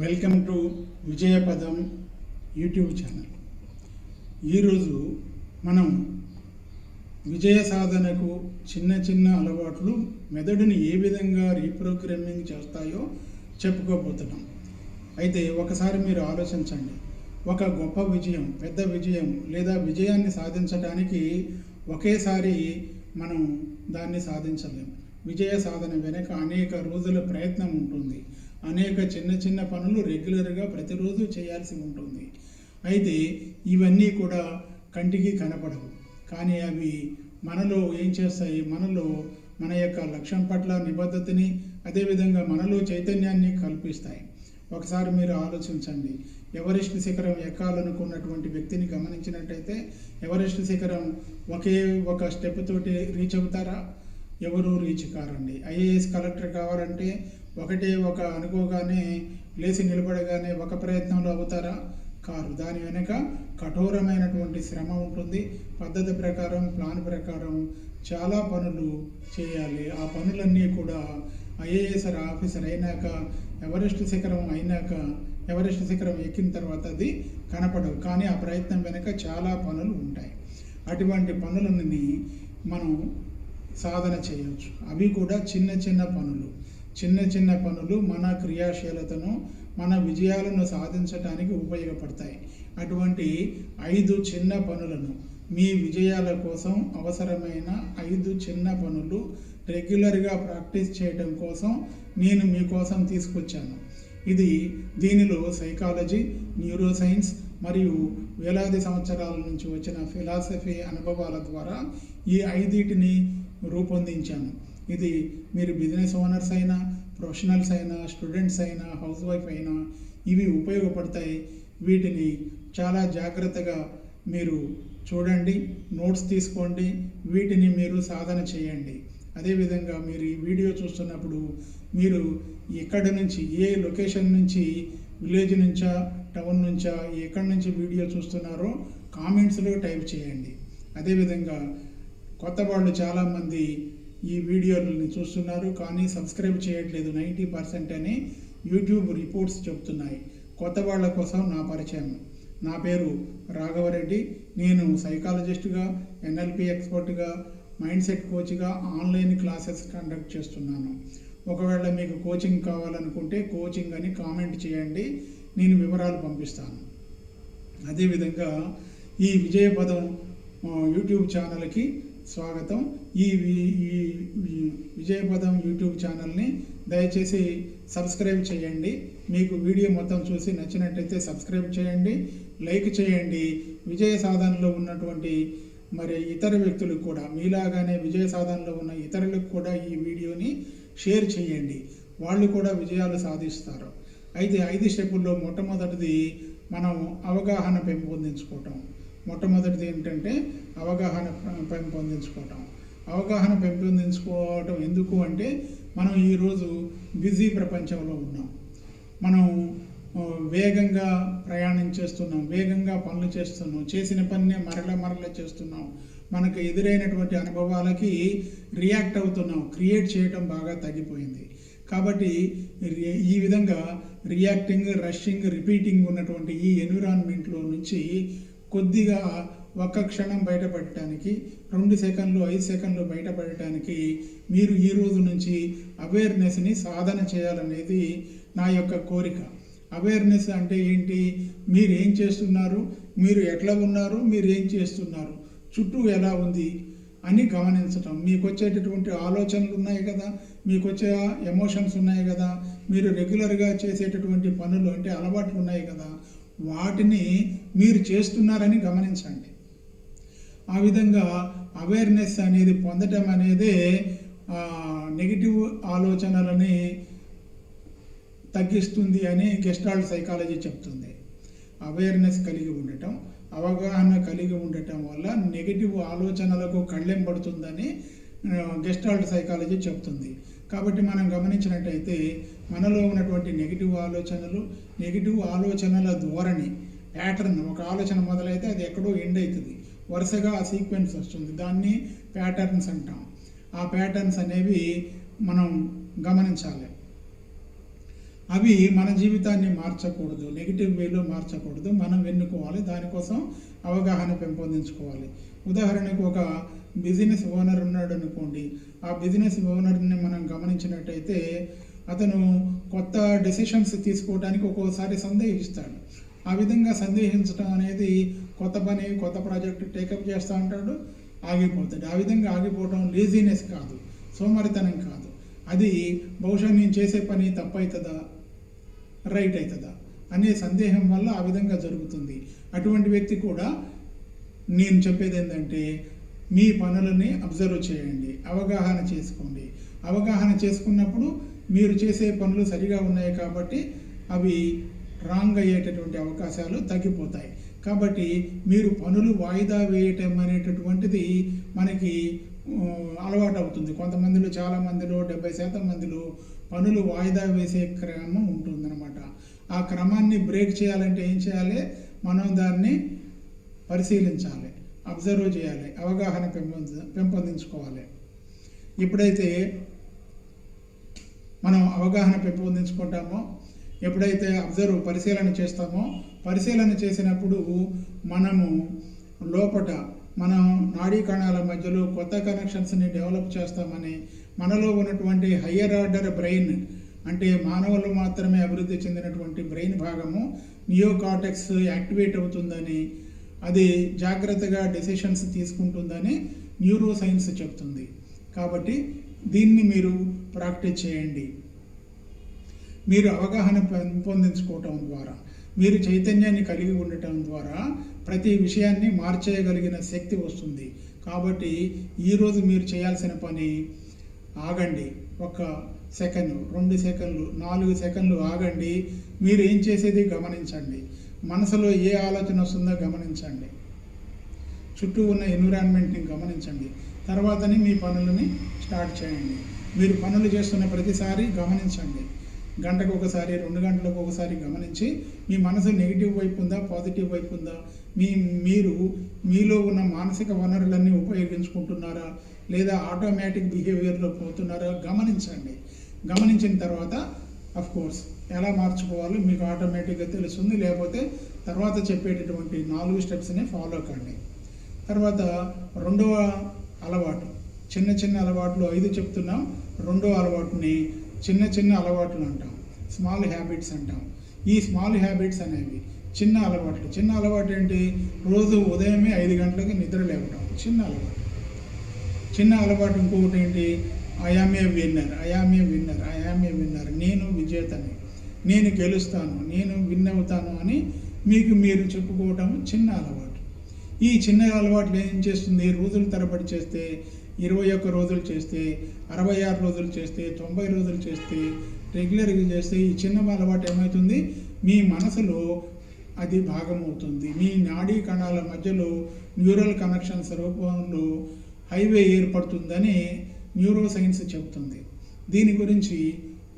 Welcome to Vijayapadam YouTube channel. ఈరోజు మనం విజయ సాధనకు చిన్న చిన్న అలవాట్లు మెదడుని ఏ విధంగా రీప్రోగ్రామింగ్ చేస్తాయో చెప్పుకోబోతున్నాం. అయితే ఒకసారి మీరు ఆలోచించండి. ఒక గొప్ప విజయం పెద్ద విజయం లేదా విజయాన్ని సాధించడానికి ఒకేసారి మనం దాన్ని సాధించలేం. విజయ సాధన వెనుక అనేక రోజుల ప్రయత్నం ఉంటుంది. అనేక చిన్న చిన్న పనులు రెగ్యులర్గా ప్రతిరోజు చేయాల్సి ఉంటుంది. అయితే ఇవన్నీ కూడా కంటికి కనపడవు. కానీ అవి మనలో ఏం చేస్తాయి? మనలో మన యొక్క లక్ష్యం పట్ల నిబద్ధతని అదేవిధంగా మనలో చైతన్యాన్ని కల్పిస్తాయి. ఒకసారి మీరు ఆలోచించండి. ఎవరెస్ట్ శిఖరం ఎక్కాలనుకున్నటువంటి వ్యక్తిని గమనించినట్టయితే ఎవరెస్ట్ శిఖరం ఒకే ఒక స్టెప్ తోటి రీచ్ అవుతారా? ఎవరు రీచ్ కారండి. ఐఏఎస్ కలెక్టర్ కావాలంటే ఒకటి ఒక అనుకోగానే లేచి నిలబడగానే ఒక ప్రయత్నంలో అవుతారా? కారు దాని వెనుక కఠోరమైనటువంటి శ్రమ ఉంటుంది. పద్ధతి ప్రకారం ప్లాన్ ప్రకారం చాలా పనులు చేయాలి. ఆ పనులన్నీ కూడా ఐఏఎస్ ఆఫీసర్ అయినాక ఎవరెస్ట్ శిఖరం అయినాక ఎవరెస్ట్ శిఖరం ఎక్కిన తర్వాత అది కనపడవు. కానీ ఆ ప్రయత్నం వెనుక చాలా పనులు ఉంటాయి. అటువంటి పనులని మనం సాధన చేయవచ్చు. అవి కూడా చిన్న చిన్న పనులు. చిన్న చిన్న పనులు మన క్రియాశీలతను మన విజయాలను సాధించడానికి ఉపయోగపడతాయి. అటువంటి ఐదు చిన్న పనులను మీ విజయాల కోసం అవసరమైన ఐదు చిన్న పనులు రెగ్యులర్గా ప్రాక్టీస్ చేయడం కోసం నేను మీకోసం తీసుకొచ్చాను. ఇది దీనిలో సైకాలజీ న్యూరో సైన్స్ మరియు వేలాది సంవత్సరాల నుంచి వచ్చిన ఫిలాసఫీ అనుభవాల ద్వారా ఈ ఐదిటిని రూపొందించాను. ఇది మీరు బిజినెస్ ఓనర్స్ అయినా ప్రొఫెషనల్స్ అయినా స్టూడెంట్స్ అయినా హౌస్ వైఫ్ అయినా ఇవి ఉపయోగపడతాయి. వీటిని చాలా జాగ్రత్తగా మీరు చూడండి నోట్స్ తీసుకోండి వీటిని మీరు సాధన చేయండి. అదేవిధంగా మీరు ఈ వీడియో చూస్తున్నప్పుడు మీరు ఎక్కడి నుంచి ఏ లొకేషన్ నుంచి విలేజ్ నుంచా టౌన్ నుంచా ఎక్కడి నుంచి వీడియో చూస్తున్నారో కామెంట్స్లో టైప్ చేయండి. అదేవిధంగా కొత్త వాళ్ళు చాలామంది ఈ వీడియోలని చూస్తున్నారు కానీ సబ్స్క్రైబ్ చేయట్లేదు నైంటీ పర్సెంట్ అని యూట్యూబ్ రిపోర్ట్స్ చెప్తున్నాయి. కొత్త వాళ్ళ కోసం నా పరిచయం. నా పేరు రాఘవరెడ్డి. నేను సైకాలజిస్ట్గా ఎన్ఎల్పి ఎక్స్పర్ట్గా మైండ్ సెట్ కోచ్గా ఆన్లైన్ క్లాసెస్ కండక్ట్ చేస్తున్నాను. ఒకవేళ మీకు కోచింగ్ కావాలనుకుంటే కోచింగ్ అని కామెంట్ చేయండి. నేను వివరాలు పంపిస్తాను. అదేవిధంగా ఈ విజయపదం యూట్యూబ్ ఛానల్కి స్వాగతం. ఈ ఈ విజయపదం యూట్యూబ్ ఛానల్ని దయచేసి సబ్స్క్రైబ్ చేయండి. మీకు వీడియో మొత్తం చూసి నచ్చినట్టయితే సబ్స్క్రైబ్ చేయండి లైక్ చేయండి. విజయ సాధనలో ఉన్నటువంటి మరి ఇతర వ్యక్తులకు కూడా మీలాగానే విజయ సాధనలో ఉన్న ఇతరులకు కూడా ఈ వీడియోని షేర్ చేయండి. వాళ్ళు కూడా విజయాలు సాధిస్తారు. అయితే ఐదు స్టెప్పుల్లో మొట్టమొదటిది మనం అవగాహన పెంపొందించుకోవటం. మొట్టమొదటిది ఏంటంటే అవగాహన పెంపొందించుకోవటం. అవగాహన పెంపొందించుకోవటం ఎందుకు అంటే మనం ఈరోజు బిజీ ప్రపంచంలో ఉన్నాం. మనం వేగంగా ప్రయాణం చేస్తున్నాం వేగంగా పనులు చేస్తున్నాం చేసిన పనినే మరల మరల చేస్తున్నాం. మనకు ఎదురైనటువంటి అనుభవాలకి రియాక్ట్ అవుతున్నాం క్రియేట్ చేయటం బాగా తగ్గిపోయింది. కాబట్టి రి- ఈ విధంగా రియాక్టింగ్ రషింగ్ రిపీటింగ్ ఉన్నటువంటి ఈ ఎన్విరాన్మెంట్లో నుంచి కొద్దిగా ఒక్క క్షణం బయటపడటానికి రెండు సెకండ్లు ఐదు సెకండ్లు బయటపడటానికి మీరు ఈ రోజు నుంచి అవేర్నెస్ని సాధన చేయాలనేది నా యొక్క కోరిక. అవేర్నెస్ అంటే ఏంటి? మీరు ఏం చేస్తున్నారు? మీరు ఎట్లా ఉన్నారు? మీరు ఏం చేస్తున్నారు? చుట్టూ ఎలా ఉంది? అని గమనించటం. మీకు వచ్చేటటువంటి ఆలోచనలు ఉన్నాయి కదా? మీకు వచ్చే ఎమోషన్స్ ఉన్నాయి కదా? మీరు రెగ్యులర్గా చేసేటటువంటి పనులు అంటే అలవాట్లు ఉన్నాయి కదా? వాటిని మీరు చేస్తున్నారని గమనించండి. ఆ విధంగా అవేర్నెస్ అనేది పొందటం అనేది నెగిటివ్ ఆలోచనలని తగ్గిస్తుంది అని గెస్టాల్డ్ సైకాలజీ చెప్తుంది. అవేర్నెస్ కలిగి ఉండటం అవగాహన కలిగి ఉండటం వల్ల నెగిటివ్ ఆలోచనలకు కళ్ళెం పడుతుందని గెస్టాల్డ్ సైకాలజీ చెప్తుంది. కాబట్టి మనం గమనించినట్టయితే మనలో ఉన్నటువంటి నెగిటివ్ ఆలోచనలు నెగిటివ్ ఆలోచనల ధోరణి ప్యాటర్న్ ఒక ఆలోచన మొదలైతే అది ఎక్కడో ఎండ్ అవుతుంది. వరుసగా ఆ సీక్వెన్స్ వస్తుంది. దాన్ని ప్యాటర్న్స్ అంటాం. ఆ ప్యాటర్న్స్ అనేవి మనం గమనించాలి. అవి మన జీవితాన్ని మార్చకూడదు. నెగిటివ్ వేలో మార్చకూడదు. మనం ఎన్నుకోవాలి. దానికోసం అవగాహన పెంపొందించుకోవాలి. ఉదాహరణకు ఒక బిజినెస్ ఓనర్ ఉన్నాడు అనుకోండి ఆ బిజినెస్ ఓనర్ని మనం గమనించినట్టయితే అతను కొత్త డెసిషన్స్ తీసుకోవడానికి ఒక్కోసారి సందేహిస్తాడు. ఆ విధంగా సందేహించడం అనేది కొత్త పని కొత్త ప్రాజెక్ట్ టేకప్ చేస్తూ ఉంటాడు ఆగిపోతాడు. ఆ విధంగా ఆగిపోవడం లేజీనెస్ కాదు సోమరితనం కాదు. అది బహుశా నేను చేసే పని తప్పవుతుందా రైట్ అవుతుందా అనే సందేహం వల్ల ఆ విధంగా జరుగుతుంది. అటువంటి వ్యక్తి కూడా నేను చెప్పేది ఏంటంటే మీ పనులని అబ్జర్వ్ చేయండి అవగాహన చేసుకోండి. అవగాహన చేసుకున్నప్పుడు మీరు చేసే పనులు సరిగా ఉన్నాయి కాబట్టి అవి రాంగ్ అయ్యేటటువంటి అవకాశాలు తగ్గిపోతాయి. కాబట్టి మీరు పనులు వాయిదా వేయటం అనేటటువంటిది మనకి అలవాటు అవుతుంది కొంతమందిలో చాలా మందిలో డెబ్బై శాతం మందిలో పనులు వాయిదా వేసే క్రమం ఉంటుందన్నమాట. ఆ క్రమాన్ని బ్రేక్ చేయాలంటే ఏం చేయాలి? మనం దాన్ని పరిశీలించాలి. అబ్జర్వ్ చేయాలి అవగాహన పెంపొందించుకోవాలి. ఎప్పుడైతే మనం అవగాహన పెంపొందించుకుంటామో ఎప్పుడైతే అబ్జర్వ్ పరిశీలన చేస్తామో పరిశీలన చేసినప్పుడు మనము లోపట మనం నాడీ కణాల మధ్యలో కొత్త కనెక్షన్స్ని డెవలప్ చేస్తామని మనలో ఉన్నటువంటి హయ్యర్ ఆర్డర్ బ్రెయిన్ అంటే మానవులు మాత్రమే అభివృద్ధి చెందినటువంటి బ్రెయిన్ భాగము నియోకాటెక్స్ యాక్టివేట్ అవుతుందని అది జాగ్రత్తగా డెసిషన్స్ తీసుకుంటుందని న్యూరో సైన్స్ చెప్తుంది. కాబట్టి దీన్ని మీరు ప్రాక్టీస్ చేయండి. మీరు అవగాహన పెంపొందించుకోవటం ద్వారా మీరు చైతన్యాన్ని కలిగి ఉండటం ద్వారా ప్రతి విషయాన్ని మార్చేయగలిగిన శక్తి వస్తుంది. కాబట్టి ఈరోజు మీరు చేయాల్సిన పని ఆగండి. ఒక సెకండ్ రెండు సెకండ్లు నాలుగు సెకండ్లు ఆగండి. మీరు ఏం చేసేది గమనించండి. మనసులో ఏ ఆలోచన వస్తుందో గమనించండి. చుట్టూ ఉన్న ఎన్విరాన్మెంట్ని గమనించండి. తర్వాతనే మీ పనులని స్టార్ట్ చేయండి. మీరు పనులు చేస్తున్న ప్రతిసారి గమనించండి. గంటకు ఒకసారి రెండు గంటలకు ఒకసారి గమనించి మీ మనసు నెగిటివ్ వైపు ఉందా పాజిటివ్ వైపు ఉందా? మీ మీరు మీలో ఉన్న మానసిక వనరులన్నీ ఉపయోగించుకుంటున్నారా? లేదా ఆటోమేటిక్ బిహేవియర్లో పోతున్నారా? గమనించండి. గమనించిన తర్వాత అఫ్ కోర్స్ ఎలా మార్చుకోవాలో మీకు ఆటోమేటిక్గా తెలుస్తుంది. లేకపోతే తర్వాత చెప్పేటటువంటి నాలుగు స్టెప్స్ని ఫాలో కండి. తర్వాత రెండవ అలవాటు చిన్న చిన్న అలవాట్లు ఐదు చెప్తున్నాం. రెండో అలవాటుని చిన్న చిన్న అలవాట్లు అంటాం. స్మాల్ హ్యాబిట్స్ అంటాం. ఈ స్మాల్ హ్యాబిట్స్ అనేవి చిన్న అలవాట్లు. చిన్న అలవాటు ఏంటి? రోజు ఉదయమే ఐదు గంటలకు నిద్ర లేవడం చిన్న అలవాటు. చిన్న అలవాటు ఇంకొకటి ఏంటి? I am a winner I am a winner I am a winner నేను విజేతని. నేను గెలుస్తాను నేను విన్ అవుతాను అని మీకు మీరు చెప్పుకోవటం చిన్న అలవాటు. ఈ చిన్న అలవాట్లు ఏం చేస్తుంది? రోజులు తరబడి చేస్తే ఇరవై ఒక్క రోజులు చేస్తే అరవై ఆరు రోజులు చేస్తే తొంభై రోజులు చేస్తే రెగ్యులర్గా చేస్తే ఈ చిన్న అలవాటు ఏమవుతుంది మీ మనసులో అది భాగమవుతుంది. మీ నాడీ కణాల మధ్యలో న్యూరల్ కనెక్షన్స్ రూపంలో హైవే ఏర్పడుతుందని న్యూరో సైన్స్ చెబుతుంది దీని గురించి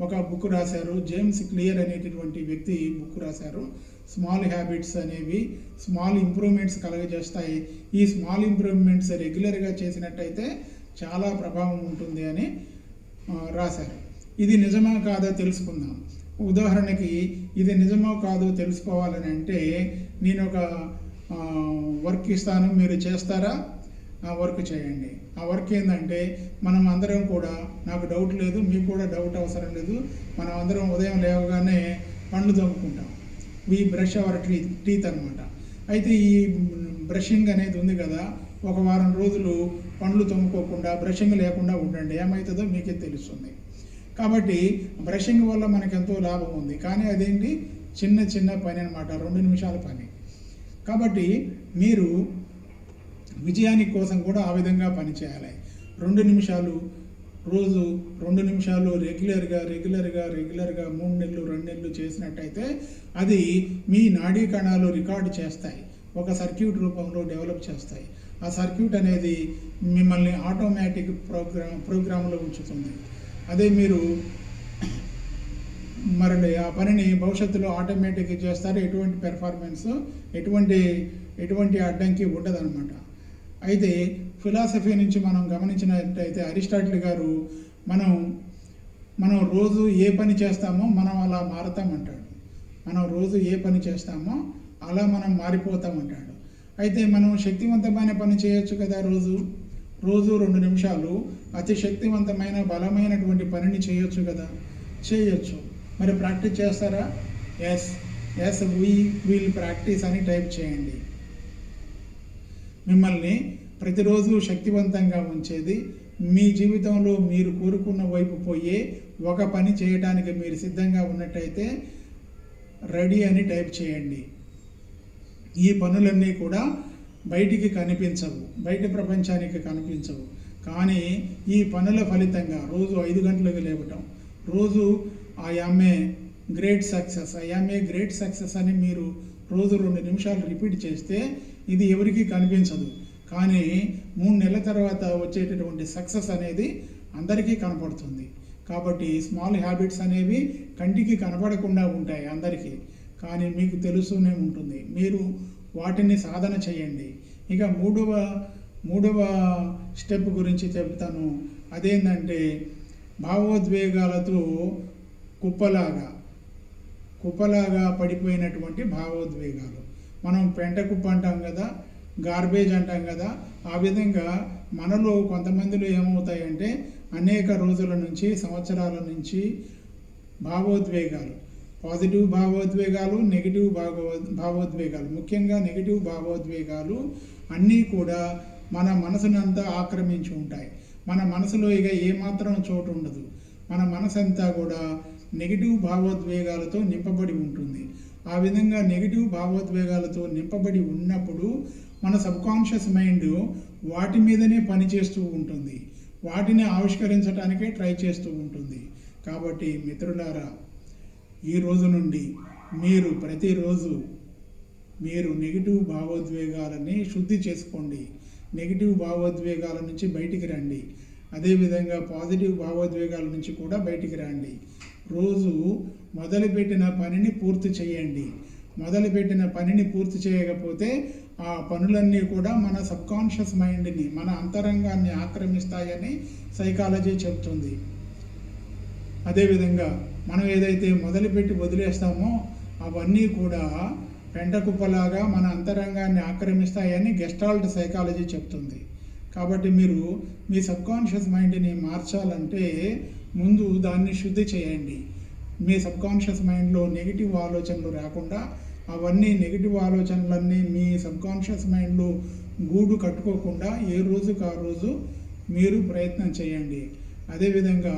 ఒక బుక్ రాశారు. జేమ్స్ క్లియర్ అనేటటువంటి వ్యక్తి బుక్ రాశారు. స్మాల్ హ్యాబిట్స్ అనేవి స్మాల్ ఇంప్రూవ్మెంట్స్ కలగజేస్తాయి. ఈ స్మాల్ ఇంప్రూవ్మెంట్స్ రెగ్యులర్గా చేసినట్టయితే చాలా ప్రభావం ఉంటుంది అని రాశారు. ఇది నిజమా కాదో తెలుసుకుందాం. ఉదాహరణకి ఇది నిజమో కాదో తెలుసుకోవాలని అంటే నేను ఒక వర్క్ ఇస్తాను మీరు చేస్తారా? వర్క్ చేయండి. ఆ వర్క్ ఏంటంటే మనం అందరం కూడా నాకు డౌట్ లేదు మీకు కూడా డౌట్ అవసరం లేదు మనం అందరం ఉదయం లేవగానే పండ్లు తోముకుంటాం. We brush our tree teeth అనమాట అయితే ఈ బ్రషింగ్ అనేది ఉంది కదా ఒక వారం రోజులు పండ్లు తోముకోకుండా బ్రషింగ్ లేకుండా ఉండండి ఏమవుతుందో మీకే తెలుస్తుంది. కాబట్టి బ్రషింగ్ వల్ల మనకు ఎంతో లాభం ఉంది. కానీ అదేంటి? చిన్న చిన్న పని అనమాట రెండు నిమిషాల పని. కాబట్టి మీరు విజయానికి కోసం కూడా ఆ విధంగా పనిచేయాలి. రెండు నిమిషాలు రోజు రెండు నిమిషాలు రెగ్యులర్గా రెగ్యులర్గా రెగ్యులర్గా మూడు నెలలు రెండు నెలలు చేసినట్టయితే అది మీ నాడీ కణాలు రికార్డు చేస్తాయి. ఒక సర్క్యూట్ రూపంలో డెవలప్ చేస్తాయి. ఆ సర్క్యూట్ అనేది మిమ్మల్ని ఆటోమేటిక్ ప్రోగ్రామ్ ప్రోగ్రాంలో ఉంచుతుంది. అదే మీరు మరి ఆ పనిని భవిష్యత్తులో ఆటోమేటిక్గా చేస్తారు. ఎటువంటి పెర్ఫార్మెన్స్ ఎటువంటి ఎటువంటి అడ్డంకి ఉండదన్నమాట. అయితే ఫిలాసఫీ నుంచి మనం గమనించినట్టయితే అరిస్టాటిల్ గారు మనం మనం రోజు ఏ పని చేస్తామో మనం అలా మారతామంటాడు మనం రోజు ఏ పని చేస్తామో అలా మనం మారిపోతామంటాడు అయితే మనం శక్తివంతమైన పని చేయొచ్చు కదా రోజు? రోజు రెండు నిమిషాలు అతి శక్తివంతమైన బలమైనటువంటి పనిని చేయొచ్చు కదా? చేయొచ్చు. మరి ప్రాక్టీస్ చేస్తారా? Yes yes we will practice అని టైప్ చేయండి. మిమ్మల్ని ప్రతిరోజు శక్తివంతంగా ఉంచేది. మీ జీవితంలో మీరు కోరుకున్న వైపు పోయే ఒక పని చేయడానికి మీరు సిద్ధంగా ఉన్నట్టయితే రెడీ అని టైప్ చేయండి. ఈ పనులన్నీ కూడా బయటికి కనిపించవు. బయట ప్రపంచానికి కనిపించవు. కానీ ఈ పనుల ఫలితంగా రోజు ఐదు గంటలకు లేవటం రోజు ఆ యామే గ్రేట్ సక్సెస్ ఆ యామే గ్రేట్ సక్సెస్ అని మీరు రోజు రెండు నిమిషాలు రిపీట్ చేస్తే ఇది ఎవరికీ కనిపించదు. కానీ మూడు నెలల తర్వాత వచ్చేటటువంటి సక్సెస్ అనేది అందరికీ కనపడుతుంది. కాబట్టి స్మాల్ హ్యాబిట్స్ అనేవి కంటికి కనపడకుండా ఉంటాయి అందరికీ. కానీ మీకు తెలుస్తూనే ఉంటుంది. మీరు వాటిని సాధన చేయండి. ఇక మూడవ మూడవ స్టెప్ గురించి చెప్తాను. అదేంటంటే భావోద్వేగాలతో కుప్పలాగా కుప్పలాగా పడిపోయినటువంటి భావోద్వేగాలు. మనం పెంట కుప్ప అంటాం కదా గార్బేజ్ అంటాం కదా ఆ విధంగా మనలో కొంతమందిలో ఏమవుతాయంటే అనేక రోజుల నుంచి సంవత్సరాల నుంచి భావోద్వేగాలు. పాజిటివ్ భావోద్వేగాలు నెగిటివ్ భావో భావోద్వేగాలు. ముఖ్యంగా నెగిటివ్ భావోద్వేగాలు అన్నీ కూడా మన మనసునంతా ఆక్రమించి ఉంటాయి. మన మనసులో ఇక ఏమాత్రం చోటు ఉండదు. మన మనసంతా కూడా నెగిటివ్ భావోద్వేగాలతో నింపబడి ఉంటుంది. ఆ విధంగా నెగిటివ్ భావోద్వేగాలతో నింపబడి ఉన్నప్పుడు మన సబ్కాన్షియస్ మైండ్ వాటి మీదనే పనిచేస్తూ ఉంటుంది. వాటిని ఆవిష్కరించడానికే ట్రై చేస్తూ ఉంటుంది. కాబట్టి మిత్రులారా ఈ రోజు నుండి మీరు ప్రతిరోజు మీరు నెగిటివ్ భావోద్వేగాలని శుద్ధి చేసుకోండి. నెగిటివ్ భావోద్వేగాల నుంచి బయటికి రండి. అదేవిధంగా పాజిటివ్ భావోద్వేగాల నుంచి కూడా బయటికి రండి. రోజు మొదలుపెట్టిన పనిని పూర్తి చేయండి. మొదలుపెట్టిన పనిని పూర్తి చేయకపోతే ఆ పనులన్నీ కూడా మన సబ్కాన్షియస్ మైండ్ని మన అంతరంగాన్ని ఆక్రమిస్తాయని సైకాలజీ చెప్తుంది. అదేవిధంగా మనం ఏదైతే మొదలుపెట్టి వదిలేస్తామో అవన్నీ కూడా పెంటకుప్పలాగా మన అంతరంగాన్ని ఆక్రమిస్తాయని గెస్టాల్ట్ సైకాలజీ చెప్తుంది. కాబట్టి మీరు మీ సబ్కాన్షియస్ మైండ్ని మార్చాలంటే ముందు దాన్ని శుద్ధి చేయండి. మీ సబ్కాన్షియస్ మైండ్లో నెగిటివ్ ఆలోచనలు రాకుండా అవన్నీ నెగిటివ్ ఆలోచనలన్నీ మీ సబ్కాన్షియస్ మైండ్లో గూడు కట్టుకోకుండా ఏ రోజుకు ఆ రోజు మీరు ప్రయత్నం చేయండి. అదేవిధంగా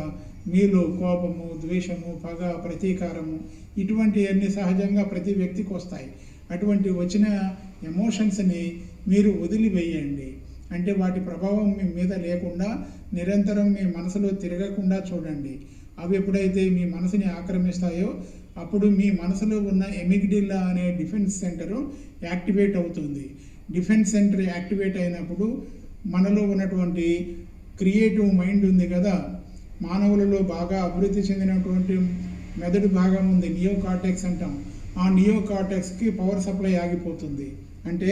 మీలో కోపము ద్వేషము పగ ప్రతీకారము ఇటువంటివన్నీ సహజంగా ప్రతి వ్యక్తికి వస్తాయి. అటువంటి వచ్చిన ఎమోషన్స్ని మీరు వదిలివేయండి. అంటే వాటి ప్రభావం మీ మీద లేకుండా నిరంతరం మీ మనసులో తిరగకుండా చూడండి. అవి ఎప్పుడైతే మీ మనసుని ఆక్రమిస్తాయో అప్పుడు మీ మనసులో ఉన్న ఎమిగ్డిల్లా అనే డిఫెన్స్ సెంటరు యాక్టివేట్ అవుతుంది. డిఫెన్స్ సెంటర్ యాక్టివేట్ అయినప్పుడు మనలో ఉన్నటువంటి క్రియేటివ్ మైండ్ ఉంది కదా మానవులలో బాగా అభివృద్ధి చెందినటువంటి మెదడు భాగం ఉంది నియో కార్టెక్స్ అంటాం. ఆ నియో కార్టెక్స్కి పవర్ సప్లై ఆగిపోతుంది. అంటే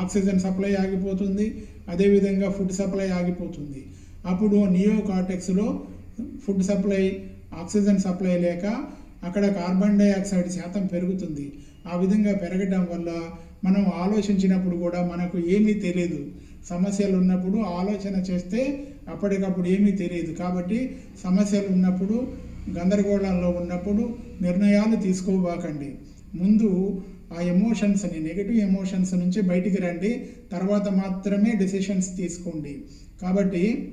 ఆక్సిజన్ సప్లై ఆగిపోతుంది అదేవిధంగా ఫుడ్ సప్లై ఆగిపోతుంది. అప్పుడు నియో కార్టెక్స్లో ఫుడ్ సప్లై ఆక్సిజన్ సప్లై లేక అక్కడ కార్బన్ డైఆక్సైడ్ శాతం పెరుగుతుంది. ఆ విధంగా పెరగటం వల్ల మనం ఆలోచించినప్పుడు కూడా మనకు ఏమీ తెలియదు సమస్యలు ఉన్నప్పుడు ఆలోచన చేస్తే అప్పటికప్పుడు ఏమీ తెలియదు కాబట్టి సమస్యలు ఉన్నప్పుడు గందరగోళంలో ఉన్నప్పుడు నిర్ణయాలు తీసుకోబాకండి. ముందు ఆ ఎమోషన్స్ని నెగిటివ్ ఎమోషన్స్ నుంచి బయటికి రండి. తర్వాత మాత్రమే డెసిషన్స్ తీసుకోండి. కాబట్టి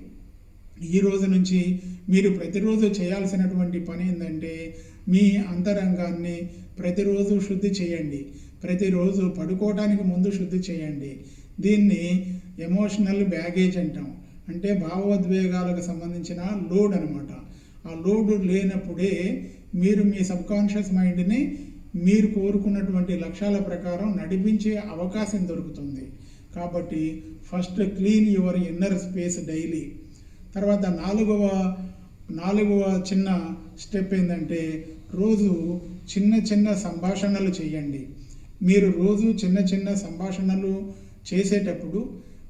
ఈ రోజు నుంచి మీరు ప్రతిరోజు చేయాల్సినటువంటి పని ఏంటంటే మీ అంతరంగాన్ని ప్రతిరోజు శుద్ధి చేయండి. ప్రతిరోజు పడుకోవడానికి ముందు శుద్ధి చేయండి. దీన్ని ఎమోషనల్ బ్యాగేజ్ అంటాం. అంటే భావోద్వేగాలకు సంబంధించిన లోడ్ అనమాట ఆ లోడ్ లేనప్పుడే మీరు మీ సబ్కాన్షియస్ మైండ్ని మీరు కోరుకున్నటువంటి లక్ష్యాల ప్రకారం నడిపించే అవకాశం దొరుకుతుంది. కాబట్టి first clean your inner space daily తర్వాత నాలుగవ నాలుగవ చిన్న స్టెప్ ఏంటంటే రోజు చిన్న చిన్న సంభాషణలు చేయండి. మీరు రోజు చిన్న చిన్న సంభాషణలు చేసేటప్పుడు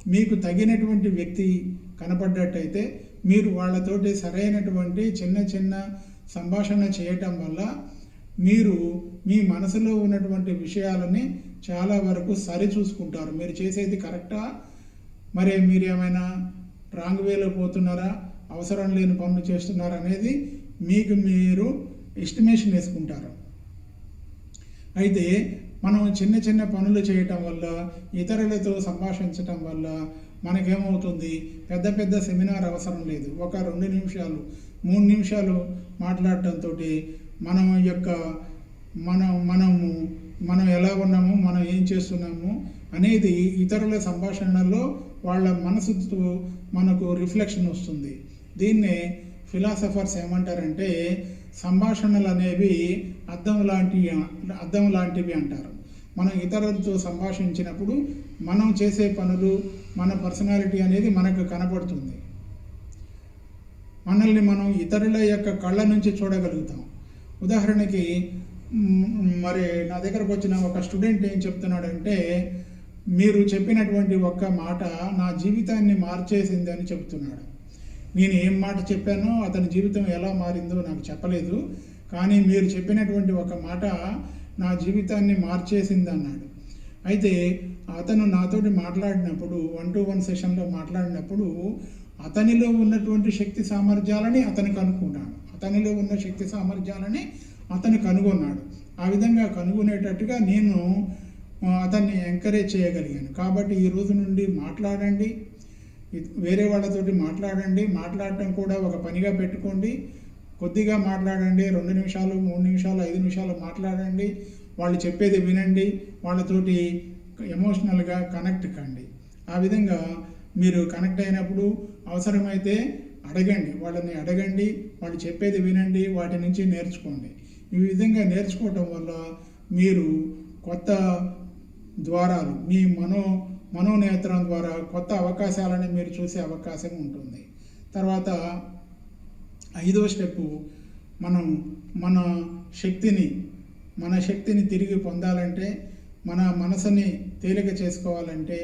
మీకు తగినటువంటి వ్యక్తి కనపడ్డట్టయితే మీరు వాళ్ళతోటి సరైనటువంటి చిన్న చిన్న సంభాషణ చేయటం వల్ల మీరు మీ మనసులో ఉన్నటువంటి విషయాలని చాలా వరకు సరి చూసుకుంటారు. మీరు చేసేది కరెక్టా? మరి మీరు ఏమైనా రాంగ్ వేలో పోతున్నారా? అవసరం లేని పనులు చేస్తున్నారా అనేది మీకు మీరు ఎస్టిమేషన్ వేసుకుంటారు. అయితే మనం చిన్న చిన్న పనులు చేయటం వల్ల ఇతరులతో సంభాషించటం వల్ల మనకేమవుతుంది? పెద్ద పెద్ద సెమినార్ అవసరం లేదు. ఒక రెండు నిమిషాలు మూడు నిమిషాలు మాట్లాడటంతో మనం యొక్క మనం మనము మనం ఎలా ఉన్నాము మనం ఏం చేస్తున్నాము అనేది ఇతరుల సంభాషణలో వాళ్ళ మనసుతో మనకు రిఫ్లెక్షన్ వస్తుంది. దీన్నే ఫిలాసఫర్స్ ఏమంటారంటే సంభాషణలు అనేవి అద్దం లాంటి అద్దం లాంటివి అంటారు. మనం ఇతరులతో సంభాషించినప్పుడు మనం చేసే పనులు మన పర్సనాలిటీ అనేది మనకు కనపడుతుంది. మనల్ని మనం ఇతరుల యొక్క కళ్ళ నుంచి చూడగలుగుతాం. ఉదాహరణకి మరి నా దగ్గరకు వచ్చిన ఒక స్టూడెంట్ ఏం చెప్తున్నాడంటే మీరు చెప్పినటువంటి ఒక్క మాట నా జీవితాన్ని మార్చేసింది అని చెప్తున్నాడు. నేను ఏం మాట చెప్పానో అతని జీవితం ఎలా మారిందో నాకు చెప్పలేదు కానీ మీరు చెప్పినటువంటి ఒక మాట నా జీవితాన్ని మార్చేసింది అన్నాడు. అయితే అతను నాతోటి మాట్లాడినప్పుడు వన్ టు వన్ సెషన్లో మాట్లాడినప్పుడు అతనిలో ఉన్నటువంటి శక్తి సామర్థ్యాలని అతనికి కనుక్కున్నాడు అతనిలో ఉన్న శక్తి సామర్థ్యాలని అతను కనుగొన్నాడు. ఆ విధంగా కనుగొనేటట్టుగా నేను అతన్ని ఎంకరేజ్ చేయగలిగాను. కాబట్టి ఈ రోజు నుండి మాట్లాడండి. వేరే వాళ్ళతోటి మాట్లాడండి. మాట్లాడటం కూడా ఒక పనిగా పెట్టుకోండి. కొద్దిగా మాట్లాడండి. రెండు నిమిషాలు మూడు నిమిషాలు ఐదు నిమిషాలు మాట్లాడండి. వాళ్ళు చెప్పేది వినండి. వాళ్ళతోటి ఎమోషనల్గా కనెక్ట్ కండి. ఆ విధంగా మీరు కనెక్ట్ అయినప్పుడు అవసరమైతే అడగండి. వాళ్ళని అడగండి. వాళ్ళు చెప్పేది వినండి. వాటి నుంచి నేర్చుకోండి. ఈ విధంగా నేర్చుకోవటం వల్ల మీరు కొత్త ద్వారాలు మీ మనో మనోనేత్రం ద్వారా కొత్త అవకాశాలని మీరు చూసే అవకాశం ఉంటుంది. తర్వాత ఐదో స్టెప్పు మనం మన శక్తిని మన శక్తిని తిరిగి పొందాలంటే మన మనసుని తేలిక చేసుకోవాలంటే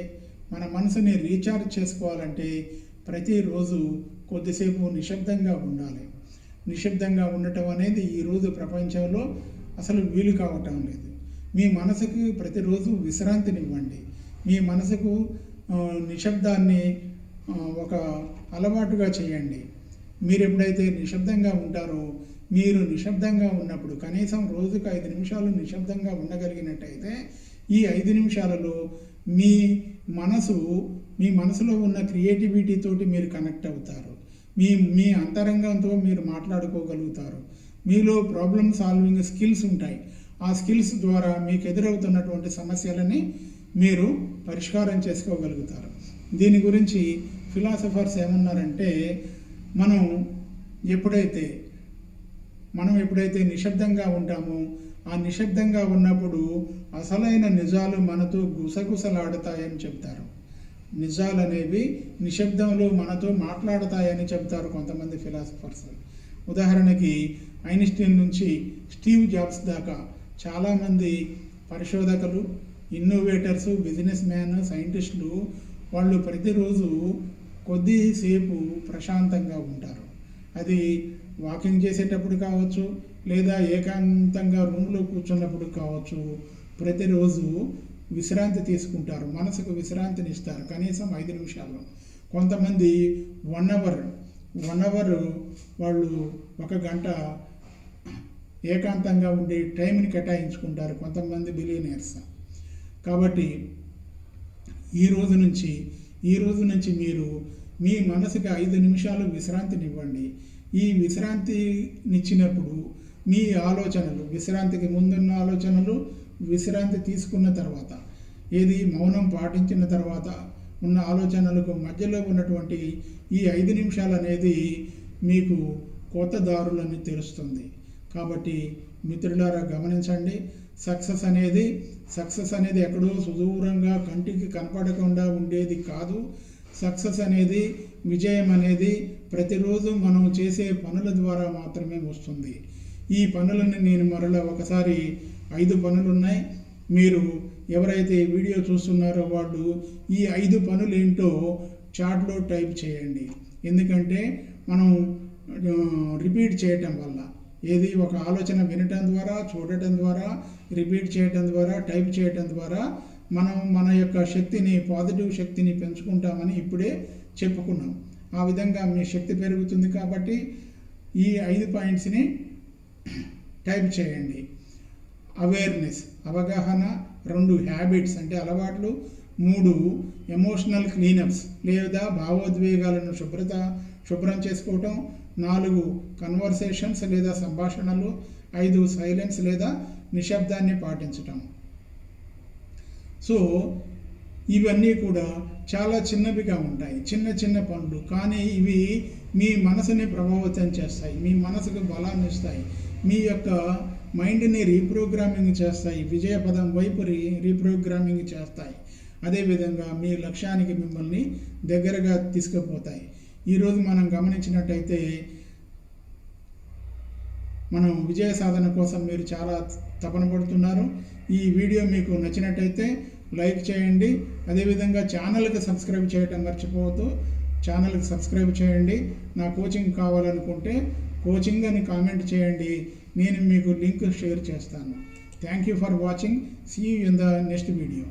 మన మనసుని రీఛార్జ్ చేసుకోవాలంటే ప్రతిరోజు కొద్దిసేపు నిశ్శబ్దంగా ఉండాలి. నిశ్శబ్దంగా ఉండటం అనేది ఈరోజు ప్రపంచంలో అసలు వీలు కావటం లేదు. మీ మనసుకు ప్రతిరోజు విశ్రాంతినివ్వండి. మీ మనసుకు నిశ్శబ్దాన్ని ఒక అలవాటుగా చేయండి. మీరు ఎప్పుడైతే నిశ్శబ్దంగా ఉంటారో మీరు నిశ్శబ్దంగా ఉన్నప్పుడు కనీసం రోజుకు ఐదు నిమిషాలు నిశ్శబ్దంగా ఉండగలిగినట్టయితే ఈ ఐదు నిమిషాలలో మీ మనసు మీ మనసులో ఉన్న క్రియేటివిటీతోటి మీరు కనెక్ట్ అవుతారు. మీ మీ అంతరంగంతో మీరు మాట్లాడుకోగలుగుతారు. మీలో ప్రాబ్లమ్ సాల్వింగ్ స్కిల్స్ ఉంటాయి. ఆ స్కిల్స్ ద్వారా మీకు ఎదురవుతున్నటువంటి సమస్యలని మీరు పరిష్కారం చేసుకోగలుగుతారు. దీని గురించి ఫిలాసఫర్స్ ఏమన్నారంటే మనం ఎప్పుడైతే మనం ఎప్పుడైతే నిశ్శబ్దంగా ఉంటామో ఆ నిశ్శబ్దంగా ఉన్నప్పుడు అసలైన నిజాలు మనతో గుసగుసలాడతాయని చెప్తారు. నిజాలు అనేవి నిశ్శబ్దంలో మనతో మాట్లాడతాయని చెప్తారు కొంతమంది ఫిలాసఫర్స్. ఉదాహరణకి ఐన్స్టీన్ నుంచి స్టీవ్ జాబ్స్ దాకా చాలామంది పరిశోధకులు ఇన్నోవేటర్స్ బిజినెస్ మ్యాన్ సైంటిస్టులు వాళ్ళు ప్రతిరోజు కొద్దిసేపు ప్రశాంతంగా ఉంటారు. అది వాకింగ్ చేసేటప్పుడు కావచ్చు లేదా ఏకాంతంగా రూమ్లో కూర్చున్నప్పుడు కావచ్చు ప్రతిరోజు విశ్రాంతి తీసుకుంటారు మనసుకు విశ్రాంతిని ఇస్తారు కనీసం ఐదు నిమిషాలు కొంతమంది వన్ అవర్ వన్ అవర్ వాళ్ళు ఒక గంట ఏకాంతంగా ఉండి టైంని కేటాయించుకుంటారు కొంతమంది బిలియనర్స్ కాబట్టి ఈ రోజు నుంచి ఈ రోజు నుంచి మీరు మీ మనసుకి ఐదు నిమిషాలు విశ్రాంతినివ్వండి. ఈ విశ్రాంతినిచ్చినప్పుడు మీ ఆలోచనలు విశ్రాంతికి ముందున్న ఆలోచనలు విశ్రాంతి తీసుకున్న తర్వాత ఏది మౌనం పాటించిన తర్వాత ఉన్న ఆలోచనలకు మధ్యలో ఉన్నటువంటి ఈ ఐదు నిమిషాలు అనేది మీకు కొత్త దారులని తెలుస్తుంది కాబట్టి మిత్రులారా గమనించండి సక్సెస్ అనేది సక్సెస్ అనేది ఎక్కడో సుదూరంగా కంటికి కనపడకుండా ఉండేది కాదు. సక్సెస్ అనేది విజయం అనేది ప్రతిరోజు మనం చేసే పనుల ద్వారా మాత్రమే వస్తుంది. ఈ పనులని నేను మరలా ఒకసారి ఐదు పనులు ఉన్నాయి. మీరు ఎవరైతే ఈ వీడియో చూస్తున్నారో వాళ్ళు ఈ ఐదు పనులు ఏంటో చాట్లో టైప్ చేయండి. ఎందుకంటే మనం రిపీట్ చేయటం వల్ల ఏది ఒక ఆలోచన వినటం ద్వారా చూడటం ద్వారా రిపీట్ చేయటం ద్వారా టైప్ చేయటం ద్వారా మనం మన యొక్క శక్తిని పాజిటివ్ శక్తిని పెంచుకుంటామని ఇప్పుడే చెప్పుకున్నాం. ఆ విధంగా మీ శక్తి పెరుగుతుంది కాబట్టి ఈ ఐదు పాయింట్స్ని టైప్ చేయండి. అవేర్నెస్ అవగాహన రెండు హ్యాబిట్స్ అంటే అలవాట్లు మూడు ఎమోషనల్ క్లీనప్స్ లేదా భావోద్వేగాలను శుభ్రత శుభ్రం చేసుకోవటం నాలుగు కన్వర్సేషన్స్ లేదా సంభాషణలు ఐదు సైలెన్స్ లేదా నిశ్శబ్దాన్ని పాటించటం. సో ఇవన్నీ కూడా చాలా చిన్నవిగా ఉంటాయి చిన్న చిన్న పనులు. కానీ ఇవి మీ మనసుని ప్రభావితం చేస్తాయి మీ మనసుకు బలాన్ని ఇస్తాయి. మీ యొక్క మైండ్ని రీప్రోగ్రామింగ్ చేస్తాయి. విజయపదం వైపు రీ రీప్రోగ్రామింగ్ చేస్తాయి. అదేవిధంగా మీ లక్ష్యానికి మిమ్మల్ని దగ్గరగా తీసుకుపోతాయి. ఈరోజు మనం గమనించినట్టయితే మనం విజయ సాధన కోసం మీరు చాలా తపన పడుతున్నారు. ఈ వీడియో మీకు నచ్చినట్టయితే లైక్ చేయండి. అదేవిధంగా ఛానల్కి సబ్స్క్రైబ్ చేయటం మర్చిపోవద్దు. ఛానల్కి సబ్స్క్రైబ్ చేయండి. నా కోచింగ్ కావాలనుకుంటే కోచింగ్ అని కామెంట్ చేయండి. నేను మీకు లింక్ షేర్ చేస్తాను. Thank you for watching see you in the next video